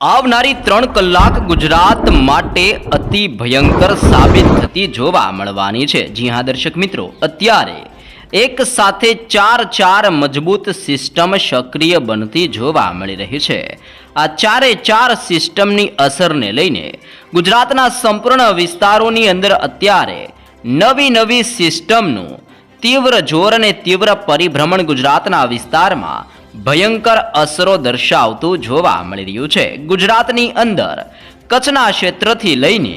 આવનારી ત્રણ કલાક ગુજરાત માટે અતિ ભયંકર સાબિત થતી જોવા મળવાની છે. જી હા, દર્શક મિત્રો, અત્યારે એક સાથે ચાર ચાર મજબૂત સિસ્ટમ સક્રિય બનતી જોવા મળી રહી છે. આ ચારે ચાર સિસ્ટમની અસરને લઈને ગુજરાતના સંપૂર્ણ વિસ્તારોની અંદર અત્યારે નવી નવી સિસ્ટમનું તીવ્ર જોર અને તીવ્ર પરિભ્રમણ ગુજરાતના વિસ્તારમાં ભયંકર અસરો દર્શાવતું જોવા મળી રહ્યું છે ગુજરાતની અંદર. કચ્છના ક્ષેત્રથી લઈને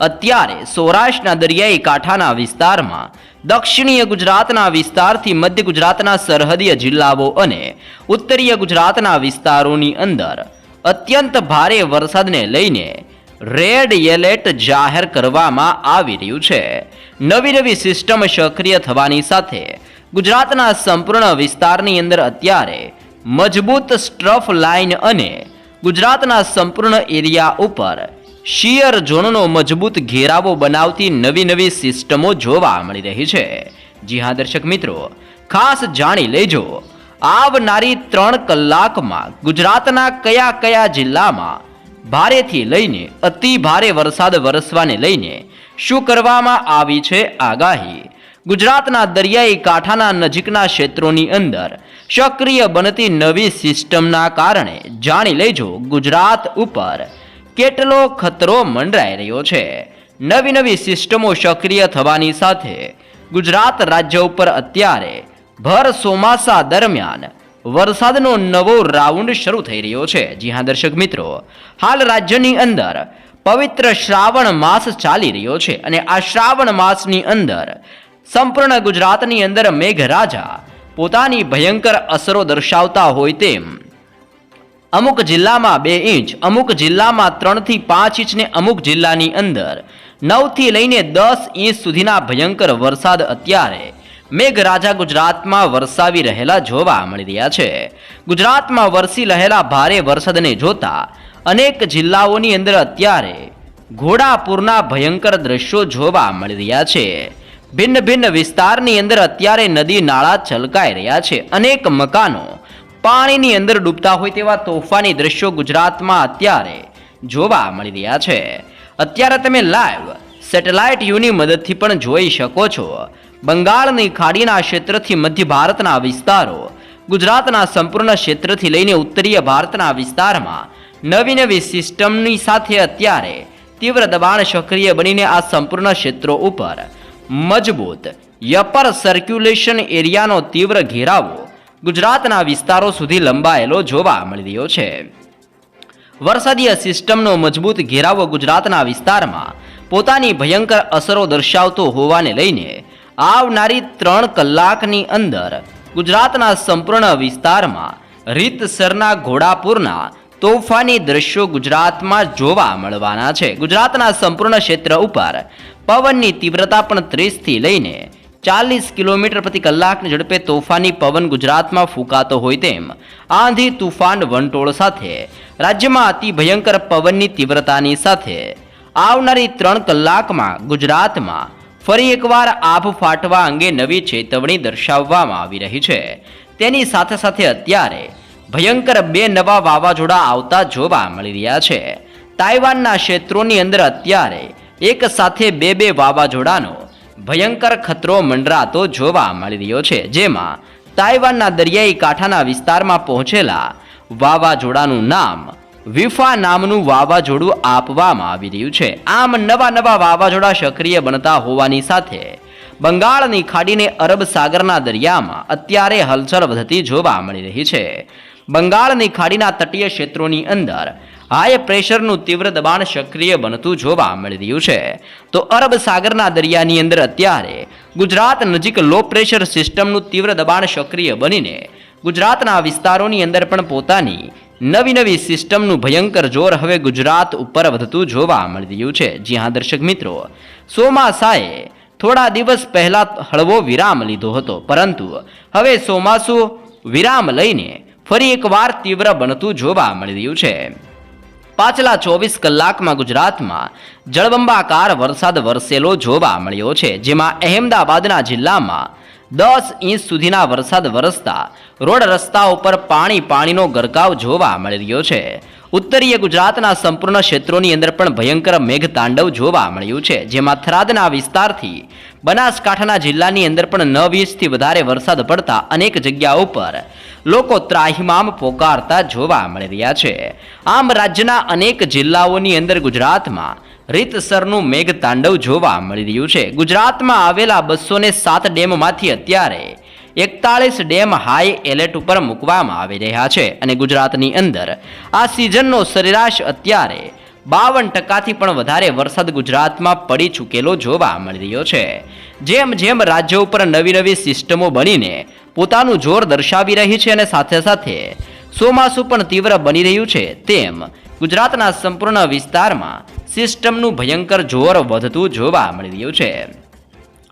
અત્યારે સૌરાષ્ટ્રના દરિયાઈ કાંઠાના વિસ્તારમાં, દક્ષિણીય ગુજરાતના વિસ્તારથી મધ્ય ગુજરાતના સરહદીય જિલ્લાઓ અને ઉત્તરીય ગુજરાતના વિસ્તારોની અંદર અત્યંત ભારે વરસાદને લઈને રેડ એલર્ટ જાહેર કરવામાં આવી રહ્યું છે. નવી નવી સિસ્ટમ સક્રિય થવાની સાથે ગુજરાતના સંપૂર્ણ વિસ્તારની અંદર અત્યારે મજબૂત સ્ટ્રફ લાઇન અને ગુજરાતના સંપૂર્ણ એરિયા ઉપર શિયર ઝોનનો મજબૂત ઘેરાવો બનાવતી નવી નવી સિસ્ટમો જોવા મળી રહી છે. જી હા, દર્શક મિત્રો, ખાસ જાણી લેજો, આવનારી ત્રણ કલાકમાં ગુજરાતના કયા કયા જિલ્લામાં ભારેથી લઈને અતિ ભારે વરસાદ વરસવાને લઈને શું કરવામાં આવી છે આગાહી? ગુજરાતના દરિયાઈ કાંઠાના નજીકના ક્ષેત્રોની અંદર સક્રિય બનતી નવી સિસ્ટમના કારણે જાણી લેજો ગુજરાત ઉપર કેટલો ખતરો મંડરાઈ રહ્યો છે. નવી નવી સિસ્ટમો સક્રિય થવાની સાથે ગુજરાત રાજ્ય ઉપર અત્યારે ભર ચોમાસા દરમિયાન વરસાદનો નવો રાઉન્ડ શરૂ થઈ રહ્યો છે. જી હા, દર્શક મિત્રો, હાલ રાજ્યની અંદર પવિત્ર શ્રાવણ માસ ચાલી રહ્યો છે અને આ શ્રાવણ માસની અંદર સંપૂર્ણ ગુજરાતની અંદર મેઘરાજા પોતાની ભયંકર અસરો દર્શાવતા હોય તેમ. અમુક જિલ્લામાં બે ઇંચ, અમુક જિલ્લામાં ત્રણથી પાંચ ઇંચને અમુક જિલ્લાની અંદર. નવથી લઈને દસ ઇંચ સુધીના ભયંકર વરસાદ અત્યારે મેઘરાજા ગુજરાતમાં વરસાવી રહેલા જોવા મળી રહ્યા છે. ગુજરાતમાં વરસી રહેલા ભારે વરસાદને જોતા અનેક જિલ્લાઓની અંદર અત્યારે ઘોડાપુરના ભયંકર દ્રશ્યો જોવા મળી રહ્યા છે. ભિન્ન ભિન્ન વિસ્તારની અંદર અત્યારે નદી નાળા છલકાઈ રહ્યા છે. અનેક મકાનો પાણીની અંદર ડૂબતા હોય તેવા તોફાની દ્રશ્યો ગુજરાતમાં અત્યારે જોવા મળી રહ્યા છે. અત્યારે તમે લાઈવ સેટેલાઇટ યુની મદદથી પણ જોઈ શકો છો. બંગાળની ખાડીના ક્ષેત્રથી મધ્ય ભારતના વિસ્તારો, ગુજરાતના સંપૂર્ણ ક્ષેત્રથી લઈને ઉત્તરીય ભારતના વિસ્તારમાં નવી નવી સિસ્ટમની સાથે અત્યારે તીવ્ર દબાણ સક્રિય બનીને આ સંપૂર્ણ ક્ષેત્રો ઉપર મજબૂત. યપર સર્ક્યુલેશન એરિયાનો તીવ્ર ઘેરાવો ગુજરાતના વિસ્તારો સુધી લંબાયેલો જોવા મળી રહ્યો છે. વરસાદીય સિસ્ટમનો મજબૂત ઘેરાવો ગુજરાતના વિસ્તારમાં પોતાની ભયંકર અસરો દર્શાવતો હોવાને લઈને આવનારી ત્રણ કલાકની અંદર ગુજરાતના સંપૂર્ણ વિસ્તારમાં રીતસરના ઘોડાપુરના તોફાની દ્રશ્યો ગુજરાતમાં જોવા મળવાના છે. ગુજરાતના સંપૂર્ણ ક્ષેત્ર ઉપર પવનની તીવ્રતા પણ ત્રીસથી લઈને ચાલીસ કિલોમીટર પ્રતિ કલાકની ઝડપે તોફાની પવન ગુજરાતમાં ફૂંકાતો હોય તેમ આંધી તુફાન વંટોળ સાથે રાજ્યમાં અતિ ભયંકર પવનની તીવ્રતાની સાથે આવનારી ત્રણ કલાકમાં ગુજરાતમાં ફરી એકવાર આભ ફાટવા અંગે નવી ચેતવણી દર્શાવવામાં આવી રહી છે. તેની સાથે સાથે અત્યારે ભયંકર બે નવા વાવાઝોડા આવતા જોવા મળી રહ્યા છે. તાઇવાનના ક્ષેત્રોની અંદર અત્યારે એક સાથે બે બે વાવાઝોડાનો ભયંકર ખતરો મંડરાતો જોવા મળી રહ્યો છે, જેમાં તાઇવાનના દરિયાઈ કાંઠાના વિસ્તારમાં પહોંચેલા વાવાઝોડાનું નામ વિફા નામનું વાવાઝોડું આપવામાં આવી રહ્યું છે. આમ નવા નવા વાવાઝોડા સક્રિય બનતા હોવાની સાથે બંગાળની ખાડીને અરબ સાગરના દરિયામાં અત્યારે હલચલ વધતી જોવા મળી રહી છે. બંગાળની ખાડીના તટીય ક્ષેત્રોની અંદર. હાઈ પ્રેશરનું તીવ્ર દબાણ સક્રિય બનતું જોવા મળી રહ્યું છે. તો અરબ સાગરના દરિયાની અંદર અત્યારે ગુજરાત નજીક લો પ્રેશર સિસ્ટમનું તીવ્ર દબાણ સક્રિય બનીને ગુજરાતના વિસ્તારોની અંદર પણ પોતાની નવી નવી સિસ્ટમનું ભયંકર જોર હવે ગુજરાત ઉપર વધતું જોવા મળી રહ્યું છે. જી હા, દર્શક મિત્રો. ચોમાસાએ થોડા દિવસ પહેલાં હળવો વિરામ લીધો હતો. પરંતુ હવે ચોમાસું વિરામ લઈને ફરી એકવાર તીવ્ર બનતું જોવા મળી રહ્યું છે. પાછલા ચોવીસ કલાકમાં ગુજરાતમાં જળબંબાકાર વરસાદ વરસેલો જોવા મળ્યો છે, જેમાં અહેમદાબાદના જિલ્લામાં દસ ઇંચ સુધીના વરસાદ વરસતા રોડ રસ્તા ઉપર પાણી પાણીનો ગરકાવ જોવા મળી રહ્યો છે. ઉત્તરીય ગુજરાતના સંપૂર્ણ ક્ષેત્રોની અંદર પણ ભયંકર મેઘતાંડવ જોવા મળ્યું છે, જેમાં થરાદના વિસ્તારથી બનાસકાંઠાના જિલ્લાની અંદર પણ નવ ઇંચથી વધારે વરસાદ પડતા અનેક જગ્યા ઉપર લોકો ત્રાહિમામ પોકારતા જોવા મળી રહ્યા છે. આમ રાજ્યના અનેક જિલ્લાઓની અંદર ગુજરાતમાં રીતસરનું મેઘતાંડવ જોવા મળી રહ્યું છે. ગુજરાતમાં આવેલા બસો ને સાત ડેમમાંથી અત્યારે એકતાળીસ ડેમ હાઈ એલર્ટ ઉપર મૂકવામાં આવી રહ્યા છે અને ગુજરાતની અંદર આ સિઝનનો સરેરાશ અત્યારે બાવન ટકાથી પણ વધારે વરસાદ ગુજરાતમાં પડી ચૂકેલો જોવા મળી રહ્યો છે. જેમ જેમ રાજ્યો ઉપર નવી નવી સિસ્ટમો બનીને પોતાનું જોર દર્શાવી રહી છે અને સાથે સાથે ચોમાસું પણ તીવ્ર બની રહ્યું છે. તેમ ગુજરાતના સંપૂર્ણ વિસ્તારમાં સિસ્ટમનું ભયંકર જોર વધતું જોવા મળી રહ્યું છે.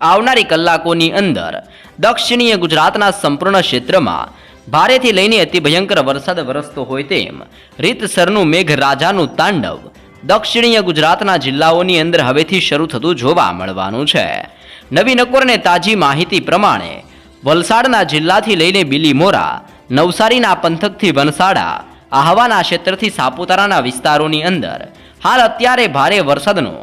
આવનારી કલાકોની અંદર દક્ષિણીય ગુજરાતના સંપૂર્ણ ક્ષેત્રમાં ભારેથી લઈને અતિ ભયંકર વરસાદ વરસતો હોય તેમ રીતસરનું મેઘરાજાનું તાંડવ દક્ષિણીય ગુજરાતના જિલ્લાઓની અંદર હવેથી શરૂ થતું જોવા મળવાનું છે. નવી નકોરને તાજી માહિતી પ્રમાણે વલસાડના જિલ્લાથી લઈને બિલીમોરા નવસારીના પંથકથી વનસાડા, આહવાના ક્ષેત્રથી સાપુતારાના વિસ્તારોની અંદર. હાલ અત્યારે ભારે વરસાદનો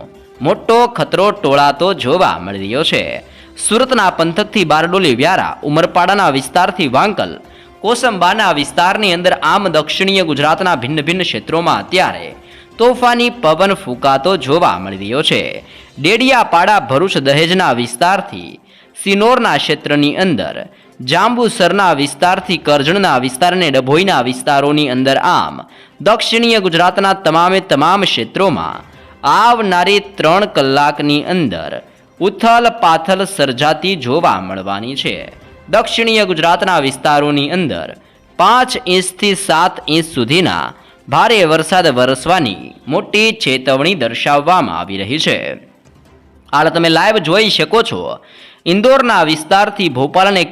મોટો ખતરો ટોળાતો જોવા મળી રહ્યો છે. સુરતના પંથકથી બારડોલી, વ્યારા, ઉમરપાડાના વિસ્તારથી વાંકલ, કોસંબાના વિસ્તારની અંદર આમ દક્ષિણીય ગુજરાતના ભિન્ન ભિન્ન ક્ષેત્રોમાં અત્યારે તોફાની પવન ફૂંકાતો જોવા મળી રહ્યો છે. ડેડિયાપાડા, ભરૂચ દહેજના વિસ્તારથી સિનોરના ક્ષેત્રની અંદર જાંબુસરના વિસ્તારથી કરજણના વિસ્તારને ડભોઈના વિસ્તારોની અંદર આમ, દક્ષિણીય ગુજરાતના તમામે તમામ ક્ષેત્રોમાં આવનારી ત્રણ કલાકની અંદર ઉથલ પાથલ સર્જાતી જોવા મળવાની છે. દક્ષિણીય ગુજરાતના વિસ્તારોની અંદર પાંચ ઇંચથી સાત ઇંચ સુધીના ભારે વરસાદ વરસવાની મોટી ચેતવણી દર્શાવવામાં આવી રહી છે. હાલ તમે લાઈવ જોઈ શકો છો. ઇન્દોરના વિસ્તારથી, ભોપાલ અને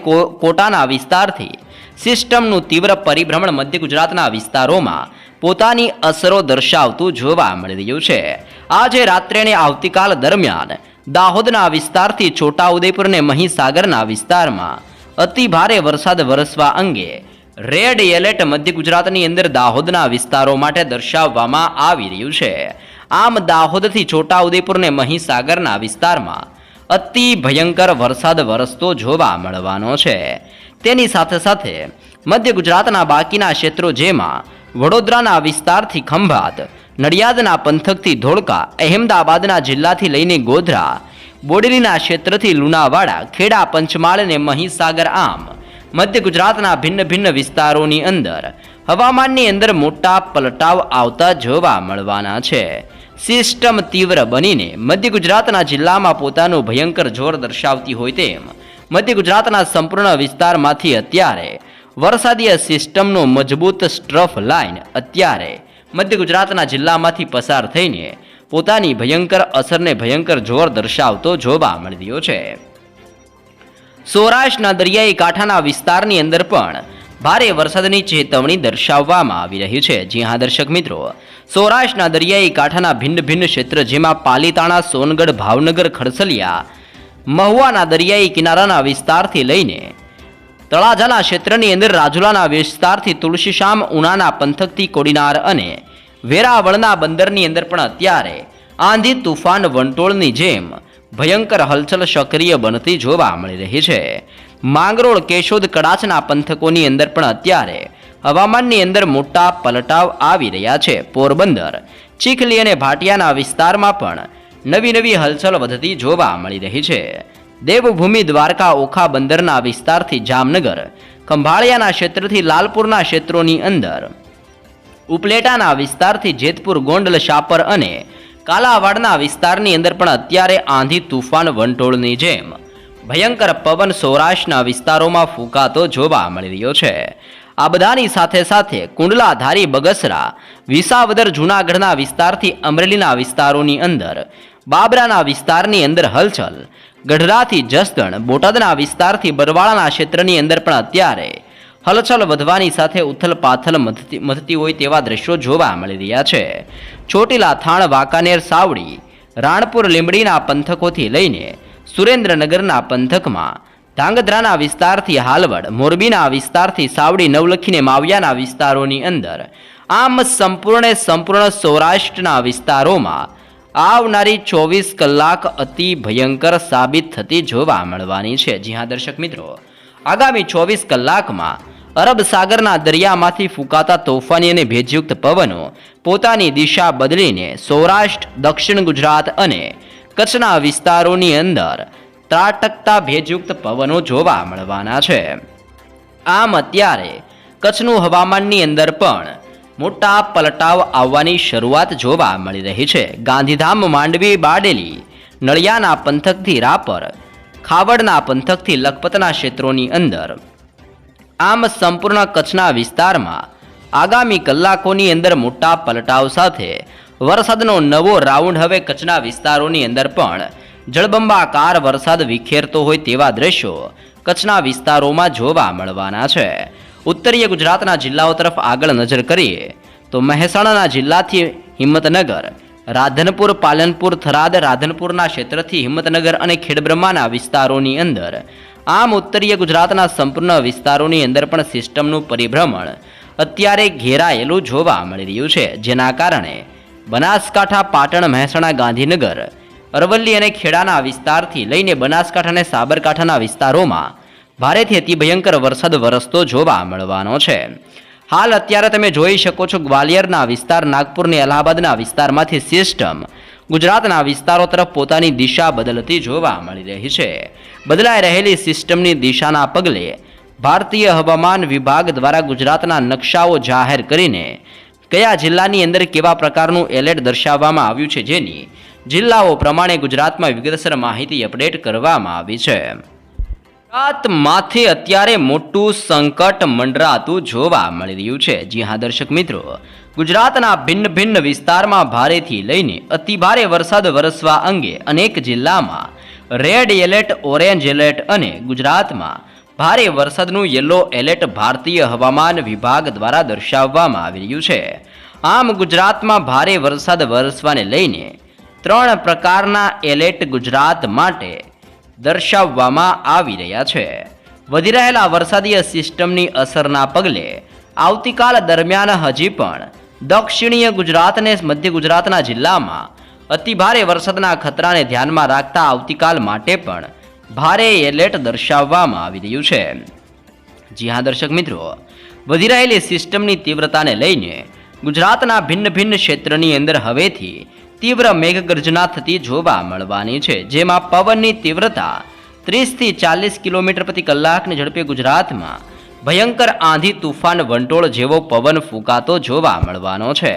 કોટાના વિસ્તારથી સિસ્ટમનું તીવ્ર પરિભ્રમણ મધ્ય ગુજરાતના વિસ્તારોમાં પોતાની અસરો દર્શાવતું જોવા મળી રહ્યું છે. આજે રાત્રે અને આવતીકાલ દરમિયાન દાહોદના વિસ્તારથી છોટાઉદેપુર અને મહીસાગરના વિસ્તારમાં અતિભારે વરસાદ વરસવા અંગે રેડ એલર્ટ મધ્ય ગુજરાતની અંદર દાહોદના વિસ્તારો માટે દર્શાવવામાં આવી રહ્યું છે. આમ દાહોદથી છોટાઉદેપુરને મહીસાગરના વિસ્તારમાં અતિ ભયંકર વરસાદ વરસતો જોવા મળવાનો છે. તેની સાથે સાથે મધ્ય ગુજરાતના બાકીના ક્ષેત્રો જેમાં વડોદરાના વિસ્તારથી ખંભાત, નડિયાદના પંથકથી ધોળકા, અહેમદાબાદના જિલ્લાથી લઈને ગોધરા, બોડેલીના ક્ષેત્રથી લુણાવાડા, ખેડા પંચમાળ અને મહીસાગર આમ મધ્ય ગુજરાતના ભિન્ન ભિન્ન વિસ્તારોની અંદર હવામાનની અંદર મોટા પલટાવ આવતા જોવા મળવાના છે. સિસ્ટમ તીવ્ર બનીને મધ્ય ગુજરાતના જિલ્લામાં પોતાનું ભયંકર જોર દર્શાવતી હોય તેમ મધ્ય ગુજરાતના સંપૂર્ણ વિસ્તારમાંથી અત્યારે વરસાદીય સિસ્ટમનો મજબૂત સ્ટ્રફ લાઇન અત્યારે મધ્ય ગુજરાતના જિલ્લામાંથી પસાર થઈને પોતાની ભયંકર અસરને ભયંકર જોર દર્શાવતો જોવા મળ્યો છે. સૌરાષ્ટ્રના દરિયાઈ કાંઠાના વિસ્તારની અંદર પણ ભારે વરસાદની ચેતવણી દર્શાવવામાં આવી રહી છે. જી હા, દર્શક મિત્રો સૌરાષ્ટ્રના દરિયાઈ કાંઠાના ભિન્ન ભિન્ન ક્ષેત્ર જેમાં પાલીતાણા, સોનગઢ, ભાવનગર, ખડસલિયા, મહુવાના દરિયાઈ કિનારાના વિસ્તારથી લઈને તળાજાના ક્ષેત્રની અંદર રાજુલાના વિસ્તારથી તુલસીશામ, ઉનાના પંથકથી કોડીનાર અને વેરાવળના બંદરની અંદર પણ અત્યારે આંધી તુફાન વંટોળની જેમ ભયંકર હલચલ સક્રિય બનતી જોવા મળી રહી છે. માંગરોળ, કેશોદ, કડાચના પંથકોની અંદર પણ અત્યારે હવામાનની અંદર મોટા પલટાવ આવી રહ્યા છે. પોરબંદર, ચીખલી અને ભાટિયાના વિસ્તારમાં પણ નવી નવી હલચલ વધતી જોવા મળી રહી છે. દેવભૂમિ દ્વારકા ઓખા બંદરના વિસ્તારથી જામનગર, ખંભાળિયાના ક્ષેત્રથી લાલપુરના ક્ષેત્રોની અંદર, ઉપલેટાના વિસ્તારથી જેતપુર, ગોંડલ, શાપર અને કાલાવાડના વિસ્તારની અંદર પણ અત્યારે આંધી તુફાન વંટોળની જેમ. ભયંકર પવન સૌરાષ્ટ્રના વિસ્તારોમાં ફૂંકાતો જોવા મળી રહ્યો છે. આ બધાની સાથે સાથે કુંડલા ધારી બગસરા, વિસાવદર જૂનાગઢના વિસ્તારથી અમરેલીના વિસ્તારોની અંદર, બાબરાના વિસ્તારની અંદર હલચલ, ગઢડાથી જસદણ, બોટાદના વિસ્તારથી બરવાળાના ક્ષેત્રની અંદર પણ અત્યારે હલચલ વધવાની સાથે ઉથલ પાથલ મથતી હોય તેવા દ્રશ્યો જોવા મળી રહ્યા છે. ચોટીલા થાણ, વાંકાનેર, સાવડી, રાણપુર, લીંબડીના પંથકોથી લઈને સુરેન્દ્રનગરના પંથકમાં ધાંગધ્રાના વિસ્તારથી હાલવડ, મોરબીના વિસ્તારથી સાવડી નવલખીને માવિયાના વિસ્તારોની અંદર. આમ સંપૂર્ણે સંપૂર્ણ સૌરાષ્ટ્રના વિસ્તારોમાં આવનારી ચોવીસ કલાક અતિ ભયંકર સાબિત થતી જોવા મળવાની છે. જી દર્શક મિત્રો. આગામી ચોવીસ કલાકમાં અરબ સાગરના દરિયામાંથી ફૂંકાતા તોફાની અને ભેજયુક્ત પવનો પોતાની દિશા બદલીને સૌરાષ્ટ્ર, દક્ષિણ ગુજરાત અને કચ્છના વિસ્તારોની અંદર ત્રાટકતા ભેજયુક્ત પવનો જોવા મળવાના છે. આમ અત્યારે કચ્છનું હવામાનની અંદર પણ મોટા પલટાવ આવવાની શરૂઆત જોવા મળી રહી છે. ગાંધીધામ માંડવી બાડેલી, નળિયાના પંથકથી રાપર ખાવડના પંથકથી લખપતના ક્ષેત્રોની અંદર. આમ સંપૂર્ણ કચ્છના વિસ્તારમાં આગામી કલાકોની અંદર મોટા પલટાવ સાથે વરસાદનો નવો રાઉન્ડ હવે કચ્છના વિસ્તારોની અંદર પણ જળબંબાકાર વરસાદ વિખેરતો હોય તેવા દ્રશ્યો કચ્છના વિસ્તારોમાં જોવા મળવાના છે. ઉત્તરીય ગુજરાતના જિલ્લાઓ તરફ આગળ નજર કરીએ તો મહેસાણાના જિલ્લાથી હિંમતનગર, રાધનપુર, પાલનપુર, થરાદ, રાધનપુરના ક્ષેત્રથી હિંમતનગર અને ખેડબ્રહ્માના વિસ્તારોની અંદર. આમ ઉત્તરીય ગુજરાતના સંપૂર્ણ વિસ્તારોની અંદર પણ સિસ્ટમનું પરિભ્રમણ અત્યારે ઘેરાયેલું જોવા મળી રહ્યું છે. જેના કારણે બનાસકાંઠા, પાટણ, મહેસાણા, ગાંધીનગર અરવલ્લી અને ખેડાના વિસ્તારથી લઈને બનાસકાંઠા અને સાબરકાંઠાના વિસ્તારોમાં ભારેથી અતિ ભયંકર વરસાદ વરસતો જોવા મળવાનો છે. હાલ અત્યારે તમે જોઈ શકો છો ગ્વાલિયરના વિસ્તાર નાગપુર અને અલ્હાબાદના વિસ્તારમાંથી સિસ્ટમ. ગુજરાતના વિસ્તારો તરફ પોતાની દિશા બદલતી જોવા મળી રહી છે. બદલાઈ રહેલી સિસ્ટમની દિશાના પગલે ભારતીય હવામાન વિભાગ દ્વારા ગુજરાતના નકશાઓ જાહેર કરીને કયા જિલ્લાની અંદર કેવા પ્રકારનું એલર્ટ દર્શાવવામાં આવ્યું છે જેની જિલ્લાઓ પ્રમાણે ગુજરાતમાં વિગતસર માહિતી અપડેટ કરવામાં આવી છે. ગુજરાતમાંથી અત્યારે મોટું સંકટ મંડરાતું જોવા મળી રહ્યું છે. જી હા, દર્શક મિત્રો, ગુજરાતના ભિન્ન ભિન્ન વિસ્તારમાં ભારેથી લઈને અતિભારે વરસાદ વરસવા અંગે અનેક જિલ્લામાં રેડ એલર્ટ, ઓરેન્જ એલર્ટ અને ગુજરાતમાં ભારે વરસાદનું યલો એલર્ટ ભારતીય હવામાન વિભાગ દ્વારા દર્શાવવામાં આવી રહ્યું છે. આમ ગુજરાતમાં ભારે વરસાદ વરસવાને લઈને ત્રણ પ્રકારના એલર્ટ ગુજરાત માટે દર્શાવવામાં આવી રહ્યા છે. વધી રહેલા વરસાદીય સિસ્ટમની અસરના પગલે આવતીકાલ દરમિયાન હજી પણ દક્ષિણીય ગુજરાતને મધ્ય ગુજરાતના જિલ્લામાં અતિભારે વરસાદના ખતરાને ધ્યાનમાં રાખતા આવતીકાલ માટે પણ ભારે એલર્ટ દર્શાવવામાં આવી રહ્યું છે. જી હા, દર્શક મિત્રો, વધી રહેલી સિસ્ટમની તીવ્રતાને લઈને ગુજરાતના ભિન્ન ભિન્ન ક્ષેત્રની અંદર હવેથી તીવ્ર મેઘગર્જના થતી જોવા મળવાની છે, જેમાં પવનની તીવ્રતા ત્રીસથી ચાલીસ કિલોમીટર પ્રતિ કલાકની ઝડપે ગુજરાતમાં ભયંકર આંધી તુફાન વંટોળ જેવો પવન ફૂંકાતો જોવા મળવાનો છે.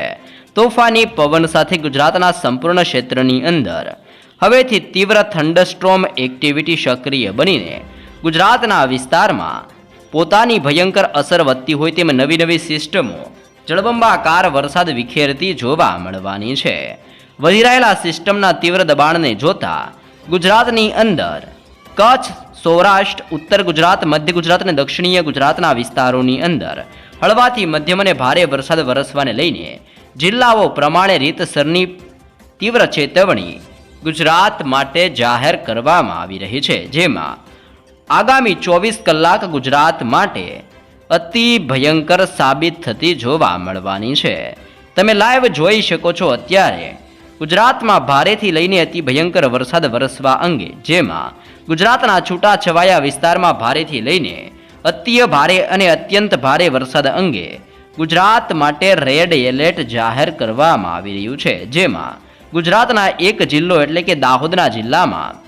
તોફાની પવન સાથે ગુજરાતના સંપૂર્ણ ક્ષેત્રની અંદર હવેથી તીવ્ર થંડરસ્ટ્રોમ એક્ટિવિટી સક્રિય બનીને ગુજરાતના વિસ્તારમાં પોતાની ભયંકર અસર વધતી હોય તેમ નવી નવી સિસ્ટમો, જળબંબાકાર વરસાદ વિખેરતી જોવા મળવાની છે. વધી રહેલા સિસ્ટમના તીવ્ર દબાણને જોતા ગુજરાતની અંદર કચ્છ, સૌરાષ્ટ્ર, ઉત્તર ગુજરાત, મધ્ય ગુજરાત અને દક્ષિણીય ગુજરાતના વિસ્તારોની અંદર હળવાથી મધ્યમ અને ભારે વરસાદ વરસવાને લઈને જિલ્લાઓ પ્રમાણે રીતસરની તીવ્ર ચેતવણી ગુજરાત માટે જાહેર કરવામાં આવી રહી છે, જેમાં આગામી ચોવીસ કલાક ગુજરાત માટે અતિ ભયંકર સાબિત થતી જોવા મળવાની છે. તમે લાઈવ જોઈ શકો છો અત્યારે ગુજરાતમાં ભારેથી લઈને અતિ ભયંકર વરસાદ વરસવા અંગે, જેમાં ગુજરાતના છૂટાછવાયા વિસ્તારમાં ભારેથી લઈને અત્ય ભારે અને અત્યંત ભારે વરસાદ અંગે ગુજરાત માટે રેડ એલર્ટ જાહેર કરવામાં આવી રહ્યું છે, જેમાં ગુજરાતના એક જિલ્લો એટલે કે દાહોદના જિલ્લામાં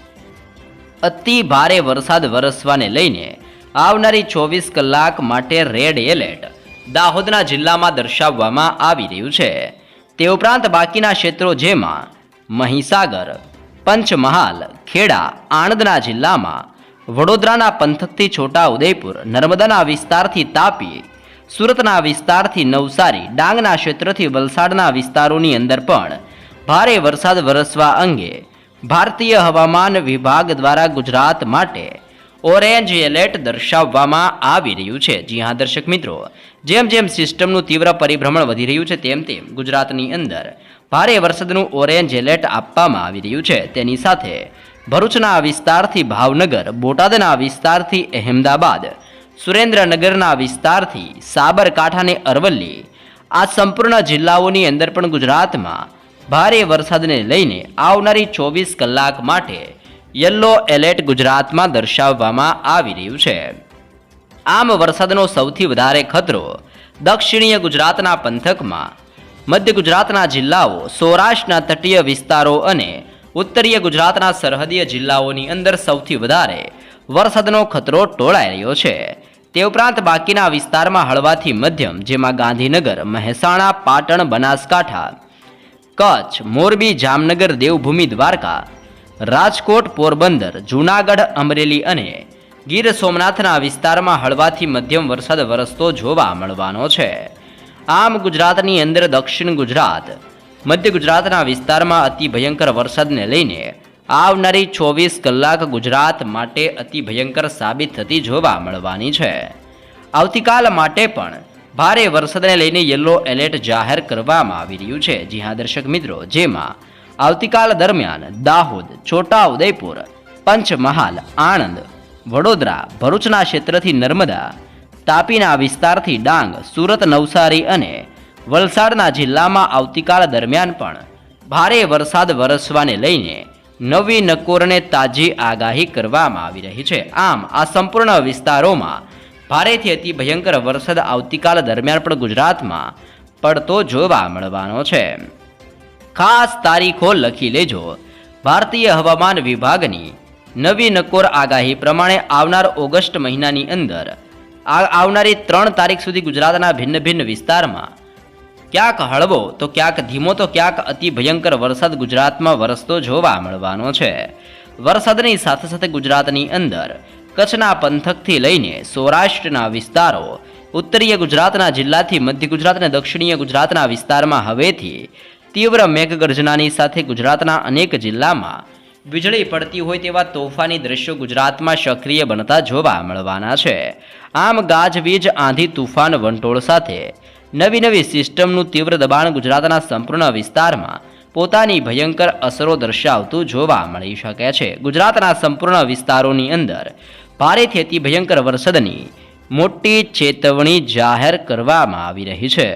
અતિ ભારે વરસાદ વરસવાને લઈને આવનારી ચોવીસ કલાક માટે રેડ એલર્ટ દાહોદના જિલ્લામાં દર્શાવવામાં આવી રહ્યું છે. તે ઉપરાંત બાકીના ક્ષેત્રો જેમાં મહીસાગર, પંચમહાલ, ખેડા, આણંદના જિલ્લામાં, વડોદરાના પંથકથી છોટા ઉદયપુર, નર્મદાના વિસ્તારથી તાપી, સુરતના વિસ્તારથી નવસારી, ડાંગના ક્ષેત્રથી વલસાડના વિસ્તારોની અંદર પણ ભારે વરસાદ વરસવા અંગે ભારતીય હવામાન વિભાગ દ્વારા ગુજરાત માટે ઓરેન્જ એલર્ટ દર્શાવવામાં આવી રહ્યું છે. જી હા, દર્શક મિત્રો. જેમ જેમ સિસ્ટમનું તીવ્ર પરિભ્રમણ વધી રહ્યું છે, તેમ તેમ ગુજરાતની અંદર ભારે વરસાદનું ઓરેન્જ એલર્ટ આપવામાં આવી રહ્યું છે. તેની સાથે ભરૂચના વિસ્તારથી ભાવનગર, બોટાદના વિસ્તારથી અહેમદાબાદ, સુરેન્દ્રનગરના વિસ્તારથી સાબરકાંઠાને અરવલ્લી આ સંપૂર્ણ જિલ્લાઓની અંદર પણ ગુજરાતમાં ભારે વરસાદને લઈને આવનારી ચોવીસ કલાક માટે યલો એલર્ટ ગુજરાતમાં દર્શાવવામાં આવી રહ્યું છે. આમ વરસાદનો સૌથી વધારે ખતરો દક્ષિણીય ગુજરાતના પંથકમાં. મધ્ય ગુજરાતના જિલ્લાઓ, સૌરાષ્ટ્રના તટીય વિસ્તારો અને ઉત્તરીય ગુજરાતના સરહદીય જિલ્લાઓની અંદર સૌથી વધારે વરસાદનો ખતરો ટોળાઈ રહ્યો છે. તે ઉપરાંત બાકીના વિસ્તારમાં હળવાથી મધ્યમ, જેમાં ગાંધીનગર, મહેસાણા, પાટણ, બનાસકાંઠા, કચ્છ, મોરબી, જામનગર, દેવભૂમિ, દ્વારકા રાજકોટ પોરબંદર, જૂનાગઢ, અમરેલી અને ગીર સોમનાથના વિસ્તારમાં હળવાથી મધ્યમ વરસાદ વરસતો જોવા મળવાનો છે. આમ ગુજરાતની અંદર દક્ષિણ ગુજરાત, મધ્ય ગુજરાતના વિસ્તારમાં અતિ ભયંકર વરસાદને લઈને આવનારી ચોવીસ કલાક ગુજરાત માટે અતિ ભયંકર સાબિત થતી જોવા મળવાની છે. આવતીકાલ માટે પણ ભારે વરસાદને લઈને યલો એલર્ટ જાહેર કરવામાં આવી રહ્યું છે. જી હા, દર્શક મિત્રો, જેમાં આવતીકાલ દરમિયાન દાહોદ છોટા ઉદયપુર પંચમહાલ, આણંદ, વડોદરા, ભરૂચના ક્ષેત્રથી નર્મદા, તાપીના વિસ્તારથી ડાંગ, સુરત, નવસારી અને વલસાડના જિલ્લામાં આવતીકાલ દરમિયાન પણ ભારે વરસાદ વરસવાને લઈને નવી નકોરને તાજી આગાહી કરવામાં આવી રહી છે. આમ, આ સંપૂર્ણ વિસ્તારોમાં ભારેથી અતિ ભયંકર વરસાદ આવતીકાલ દરમિયાન પણ ગુજરાતમાં પડતો જોવા મળવાનો છે. ખાસ તારીખો લખી લેજો. ભારતીય હવામાન વિભાગની નવી નકોર આગાહી પ્રમાણે આવનાર ઓગસ્ટ મહિનાની અંદર આવનારી ત્રણ તારીખ સુધી ગુજરાતના ભિન્ન ભિન્ન વિસ્તારમાં ક્યાંક હળવો તો ક્યાંક ધીમો તો ક્યાંક અતિ ભયંકર વરસાદ ગુજરાતમાં વરસતો જોવા મળવાનો છે. વરસાદની સાથે સાથે ગુજરાતની અંદર કચ્છના પંથકથી લઈને સૌરાષ્ટ્રના વિસ્તારો, ઉત્તરીય ગુજરાતના જિલ્લાથી મધ્ય ગુજરાત અને દક્ષિણીય ગુજરાતના વિસ્તારમાં હવેથી તીવ્ર મેઘગર્જનાની સાથે ગુજરાતના અનેક જિલ્લામાં વીજળી પડતી હોય તેવા તોફાની દ્રશ્યો ગુજરાતમાં સક્રિય બનતા જોવા મળવાના છે. આમ ગાજવીજ આંધી, તુફાન, વંટોળ સાથે નવી નવી સિસ્ટમનું તીવ્ર દબાણ ગુજરાતના સંપૂર્ણ વિસ્તારમાં પોતાની ભયંકર અસરો દર્શાવતું જોવા મળી શકે છે. ગુજરાતના સંપૂર્ણ વિસ્તારોની અંદર ભારેથી અતિ ભયંકર વરસાદની મોટી ચેતવણી જાહેર કરવામાં આવી રહી છે.